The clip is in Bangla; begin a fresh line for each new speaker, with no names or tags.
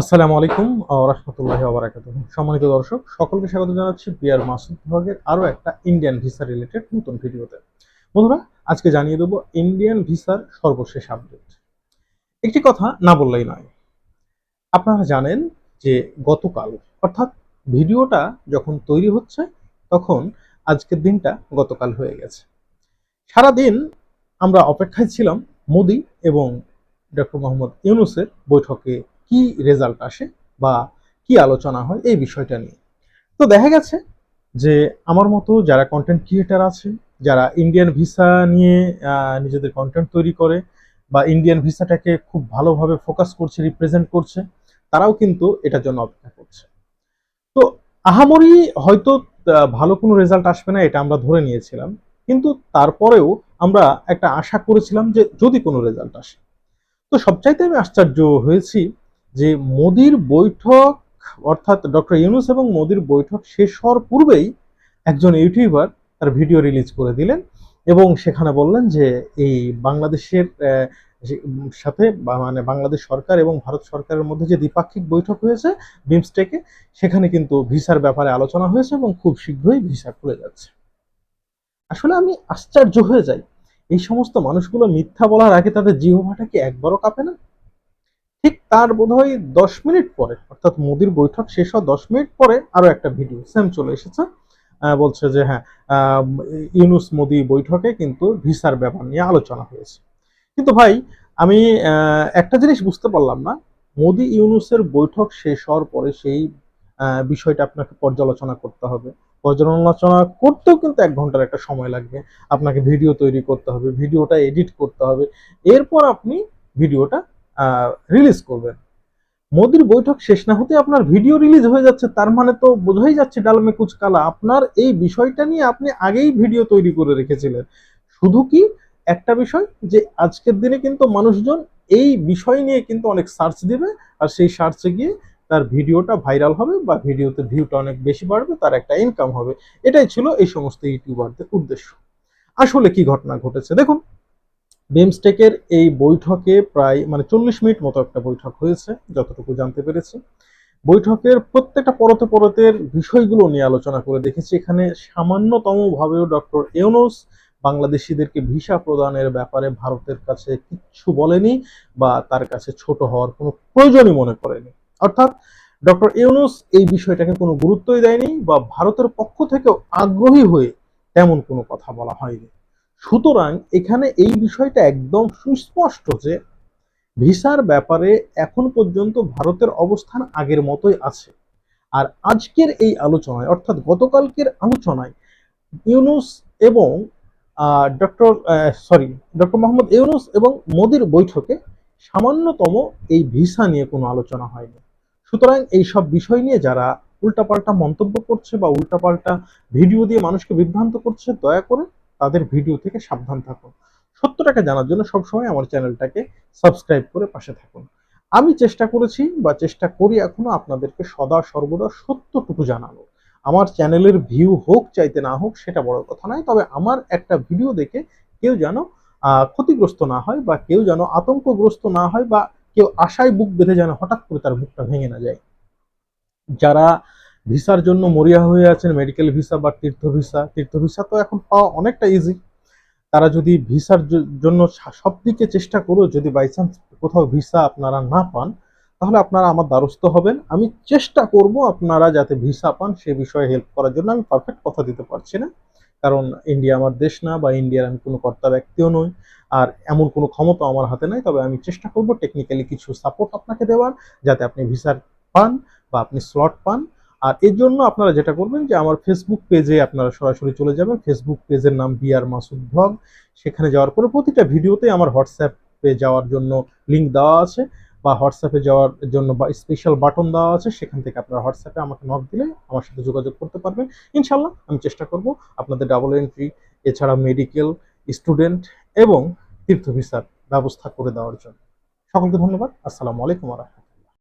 আসসালামু আলাইকুম রহমতুল্লাহ আবরাকাত সম্মানিত দর্শক, সকলকে স্বাগত জানাচ্ছি বিআর মাসুদ বিভাগের আরও একটা ইন্ডিয়ান ভিসা রিলেটেড নতুন ভিডিওতে। বন্ধুরা, আজকে জানিয়ে দেবো ইন্ডিয়ান ভিসার সর্বশেষ আপডেট একটি কথা না বললেই নয়। আপনারা জানেন যে গতকাল, অর্থাৎ ভিডিওটা যখন তৈরি হচ্ছে, তখন আজকের দিনটা গতকাল হয়ে গেছে। সারাদিন আমরা অপেক্ষায় ছিলাম মোদি এবং ডক্টর মোহাম্মদ ইউনুসের বৈঠকে কি রেজাল্ট আসে বা কি আলোচনা হয় এই বিষয়টা নিয়ে। তো দেখা গেছে যে আমার মতো যারা কন্টেন্ট ক্রিয়েটার আছে, যারা ইন্ডিয়ান ভিসা নিয়ে নিজেদের কন্টেন্ট তৈরি করে বা ইন্ডিয়ান ভিসাটাকে খুব ভালোভাবে ফোকাস করছে রিপ্রেজেন্ট করছে, তারাও কিন্তু এটার জন্য অপেক্ষা করছে। তো আহামরি হয়তো ভালো কোনো রেজাল্ট আসবে না, এটা আমরা ধরে নিয়েছিলাম। কিন্তু তারপরেও আমরা একটা আশা করেছিলাম যে যদি কোনো রেজাল্ট আসে। তো সবচাইতে আমি আশ্চর্য হয়েছি যে মোদির বৈঠক, অর্থাৎ ডক্টর ইউনুস এবং মোদির বৈঠক শেষ হওয়ার পূর্বেই একজন ইউটিউবার তার ভিডিও রিলিজ করে দিলেন এবং সেখানে বললেন যে এই বাংলাদেশের সাথে মানে বাংলাদেশ সরকার এবং ভারত সরকারের মধ্যে যে দ্বিপাক্ষিক বৈঠক হয়েছে বিমস্টেকে, সেখানে কিন্তু ভিসার ব্যাপারে আলোচনা হয়েছে এবং খুব শীঘ্রই ভিসা খুলে যাচ্ছে। আসলে আমি আশ্চর্য হয়ে যাই। এই সমস্ত মানুষগুলো মিথ্যা বলার আগে তাদের জিহ্বাটা কি একবারও কাঁপে না? তার বোধহয় দশ মিনিট পরে, অর্থাৎ মোদির বৈঠক শেষ হওয়ার দশ মিনিট পরে আরও একটা ভিডিও, সেম চলে এসেছে। বলছে যে হ্যাঁ ইউনুস মোদি বৈঠকে কিন্তু ভিসার ব্যাপার নিয়ে আলোচনা হয়েছে। কিন্তু ভাই, আমি একটা জিনিস বুঝতে পারলাম না। মোদি ইউনুসের বৈঠক শেষ হওয়ার পরে সেই বিষয়টা আপনাকে পর্যালোচনা করতে হবে। পর্যালোচনা করতেও কিন্তু এক ঘণ্টার একটা সময় লাগবে। আপনাকে ভিডিও তৈরি করতে হবে, ভিডিওটা এডিট করতে হবে। এরপর আপনি ভিডিওটা রিলিজ করবেন মোদির বৈঠক শেষ না হতে আপনার ভিডিও রিলিজ হয়ে যাচ্ছে, তার মানে তো বোঝাই যাচ্ছে ডালমে কুচকালা আপনার এই বিষয়টা নিয়ে আপনি আগেই ভিডিও তৈরি করে রেখেছিলেন। শুধু কি একটা বিষয়, যে আজকের দিনে কিন্তু মানুষজন এই বিষয় নিয়ে কিন্তু অনেক সার্চ দিবে, আর সেই সার্চে গিয়ে তার ভিডিওটা ভাইরাল হবে বা ভিডিওতে ভিউটা অনেক বেশি বাড়বে, তার একটা ইনকাম হবে। এটাই ছিল এই সমস্ত ইউটিউবারদের উদ্দেশ্য। আসলে কি ঘটনা ঘটেছে? দেখুন বিমস্টেকের এই বৈঠকে প্রায় মানে চল্লিশ মিনিট মতো একটা বৈঠক হয়েছে, যতটুকু জানতে পেরেছি। বৈঠকের প্রত্যেকটা পরতে পরতের বিষয়গুলো নিয়ে আলোচনা করে দেখেছি। এখানে সামান্যতম ভাবেও ডক্টর ইউনুস বাংলাদেশিদেরকে ভিসা প্রদানের ব্যাপারে ভারতের কাছে কিচ্ছু বলেনি বা তার কাছে ছোট হওয়ার কোনো প্রয়োজনই মনে করেনি। অর্থাৎ ডক্টর ইউনুস এই বিষয়টাকে কোনো গুরুত্বই দেয়নি বা ভারতের পক্ষ থেকেও আগ্রহী হয়ে তেমন কোনো কথা বলা হয়নি। সুতরাং এখানে এই বিষয়টা একদম সুস্পষ্ট যে ভিসার ব্যাপারে এখন পর্যন্ত ভারতের অবস্থান আগের মতোই আছে। আর আজকের এই আলোচনায়, অর্থাৎ গতকালকের আলোচনায় ইউনুস এবং doctor sorry, doctor Mohammad Yunus এবং মোদির বৈঠকে সামান্যতম এই ভিসা নিয়ে কোনো আলোচনা হয়নি। সুতরাং এই সব বিষয় নিয়ে যারা উল্টাপাল্টা মন্তব্য করছে বা উল্টাপাল্টা ভিডিও দিয়ে মানুষকে বিভ্রান্ত করছে, দয়া করে তাদের ভিডিও থেকে সাবধান থাকুন। সত্যটাকে জানার জন্য সবসময় আমার চ্যানেলটাকে সাবস্ক্রাইব করে পাশে থাকুন। আমি চেষ্টা করেছি বা চেষ্টা করি এখনও আপনাদেরকে সদা সর্বদা সত্যটুকু জানানো। আমার চ্যানেলের ভিউ হোক, চাইতে না হোক, সেটা বড় কথা নয়। তবে আমার একটা ভিডিও দেখে কেউ যেন ক্ষতিগ্রস্ত না হয় বা কেউ যেন আতঙ্কগ্রস্ত না হয় বা কেউ আশায় বুক বেঁধে যেন হঠাৎ করে তার বুকটা ভেঙে না যায়। যারা ভিসার জন্য মরিয়া হয়ে আছেন মেডিকেল ভিসা বা তীর্থ ভিসা তীর্থ ভিসা তো এখন পাওয়া অনেকটা ইজি তারা যদি ভিসার জন্য সব দিকে চেষ্টা করো যদি বাই চান্স কোথাও ভিসা আপনারা না পান, তাহলে আপনারা আমার দ্বারস্থ হবেন। আমি চেষ্টা করব আপনারা যাতে ভিসা পান, সে বিষয়ে হেল্প করার জন্য। আমি পারফেক্ট কথা দিতে পারছি না। কারণ ইন্ডিয়া আমার দেশ না, বা ইন্ডিয়ার আমি কোনো কর্তা ব্যক্তিও নই। আর এমন কোনো ক্ষমতা আমার হাতে নাই। তবে আমি চেষ্টা করব টেকনিক্যালি কিছু সাপোর্ট আপনাকে দেওয়ার, যাতে আপনি ভিসার পান বা আপনি স্লট পান। আর এর জন্য আপনারা যেটা করবেন যে আমার ফেসবুক পেজে আপনারা সরাসরি চলে যাবেন। ফেসবুক পেজের নাম বিআর মাসুদ ব্লগ সেখানে যাওয়ার পরে প্রতিটা ভিডিওতে আমার হোয়াটসঅ্যাপে যাওয়ার জন্য লিংক দেওয়া আছে বা হোয়াটসঅ্যাপে যাওয়ার জন্য বা স্পেশাল বাটন দেওয়া আছে, সেখান থেকে আপনারা হোয়াটসঅ্যাপে আমাকে নক দিলে আমার সাথে যোগাযোগ করতে পারবেন। ইনশাল্লাহ আমি চেষ্টা করব আপনাদের ডাবল এন্ট্রি এছাড়া মেডিকেল স্টুডেন্ট এবং তীর্থ ভিসার ব্যবস্থা করে দেওয়ার জন্য। সকলকে ধন্যবাদ। আসসালামু আলাইকুম রহমতুল্লাহ।